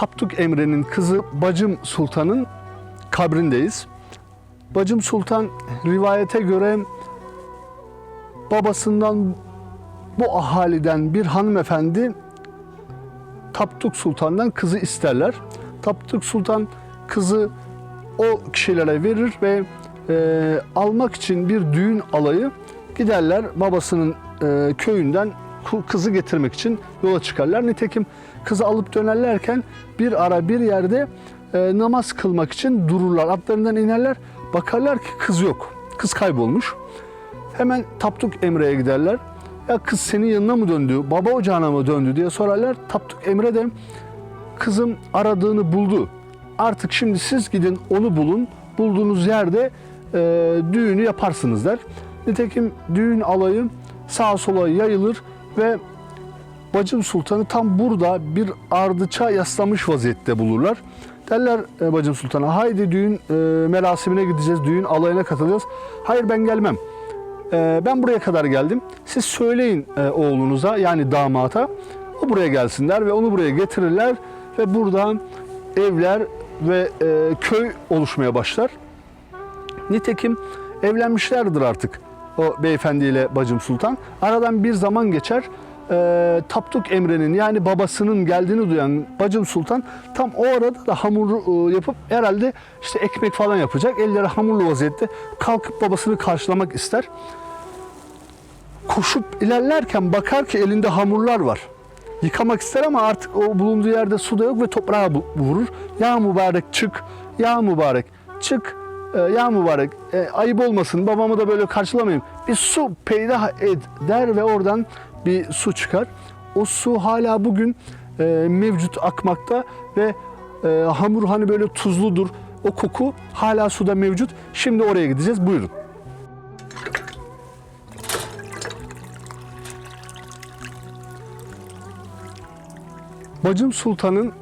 Tapduk Emre'nin kızı Bacım Sultan'ın kabrindeyiz. Bacım Sultan rivayete göre babasından bu ahaliden bir hanımefendi Tapduk Sultan'dan kızı isterler. Tapduk Sultan kızı o kişilere verir ve e, almak için bir düğün alayı giderler babasının e, köyünden kızı getirmek için yola çıkarlar. Nitekim kızı alıp dönerlerken bir ara bir yerde e, namaz kılmak için dururlar. Atlarından inerler. Bakarlar ki kız yok. Kız kaybolmuş. Hemen Tapduk Emre'ye giderler. Ya kız senin yanına mı döndü, baba ocağına mı döndü diye sorarlar. Tapduk Emre de kızım aradığını buldu. Artık şimdi siz gidin onu bulun. Bulduğunuz yerde e, düğünü yaparsınız der. Nitekim düğün alayı sağa sola yayılır ve Bacım Sultan'ı tam burada bir ardıça yaslamış vaziyette bulurlar. Derler e, Bacım Sultan'a haydi düğün e, merasimine gideceğiz, düğün alayına katılacağız. Hayır ben gelmem. E, ben buraya kadar geldim. Siz söyleyin e, oğlunuza yani damata o buraya gelsinler ve onu buraya getirirler ve buradan evler ve köy oluşmaya başlar. Nitekim evlenmişlerdir artık o beyefendiyle Bacım Sultan. Aradan bir zaman geçer. Ee, Tapduk Emre'nin yani babasının geldiğini duyan Bacım Sultan tam o arada da hamur e, yapıp herhalde işte ekmek falan yapacak. Elleri hamurlu vaziyette kalkıp babasını karşılamak ister. Koşup ilerlerken bakar ki elinde hamurlar var. Yıkamak ister ama artık o bulunduğu yerde su da yok ve toprağa vurur. Ya mübarek çık, ya mübarek çık, e, ya mübarek e, ayıp olmasın babamı da böyle karşılamayayım. Bir su peydah et der ve oradan bir su çıkar. O su hala bugün e, mevcut akmakta ve e, hamur hani böyle tuzludur. O koku hala suda mevcut. Şimdi oraya gideceğiz. Buyurun. Bacım Sultan'ın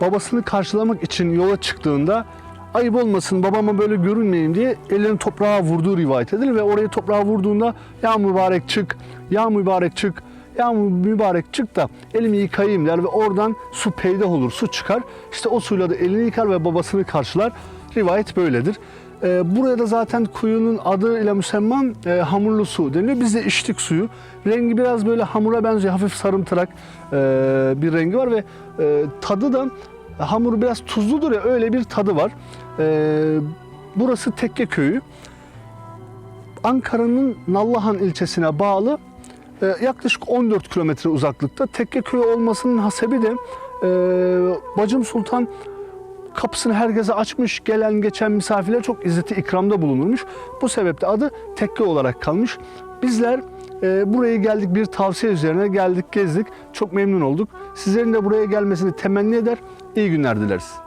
babasını karşılamak için yola çıktığında ayıp olmasın babama böyle görünmeyeyim diye ellerini toprağa vurduğu rivayet edilir ve orayı toprağa vurduğunda ya mübarek çık, ya mübarek çık, ya mübarek çık da elimi yıkayayım der ve oradan su peydah olur, su çıkar. İşte o suyla da elini yıkar ve babasını karşılar. Rivayet böyledir. Ee, buraya da zaten kuyunun adıyla müsemman e, hamurlu su deniliyor. Biz de içtik suyu. Rengi biraz böyle hamura benziyor. Hafif sarımtırak e, bir rengi var ve e, tadı da hamuru biraz tuzludur ya öyle bir tadı var. E, burası Tekke Köyü. Ankara'nın Nallıhan ilçesine bağlı e, yaklaşık 14 kilometre uzaklıkta. Tekke Köyü olmasının hasebi de e, Bacım Sultan kapısını herkese açmış, gelen geçen misafirler çok izzeti ikramda bulunurmuş. Bu sebeple adı tekke olarak kalmış. Bizler e, buraya geldik bir tavsiye üzerine geldik gezdik. Çok memnun olduk. Sizlerin de buraya gelmesini temenni eder. İyi günler dileriz.